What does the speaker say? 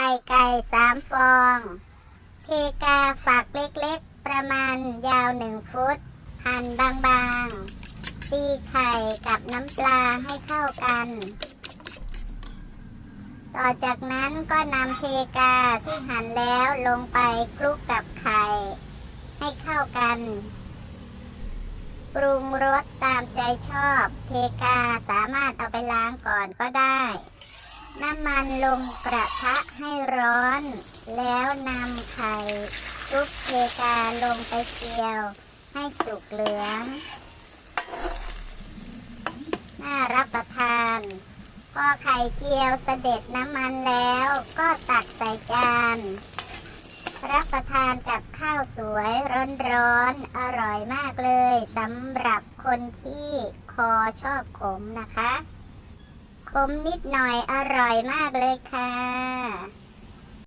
ไข่ไก่สามฟองเทกาฝักเล็กๆ ประมาณยาวหนึ่งฟุต หั่นบางๆ ตีไข่กับน้ำปลาให้เข้ากัน ต่อจากนั้นก็นำเพกาที่หั่นแล้วลงไปคลุกกับไข่ ให้เข้ากัน ปรุงรสตามใจชอบ เพกาสามารถเอาไปล้างก่อนก็ได้ น้ำมันลงกระทะให้ร้อน แล้วนำไข่คลุกเพกาลงไปเจียว ให้สุกเหลือง น่ารับประทาน พอไข่เจียวเสด็จน้ำมันแล้วก็ตักใส่จาน รับประทานกับข้าวสวยร้อนๆอร่อยมากเลยสำหรับคนที่คอชอบขมนะคะ คมนิดหน่อยอร่อยมากเลยค่ะ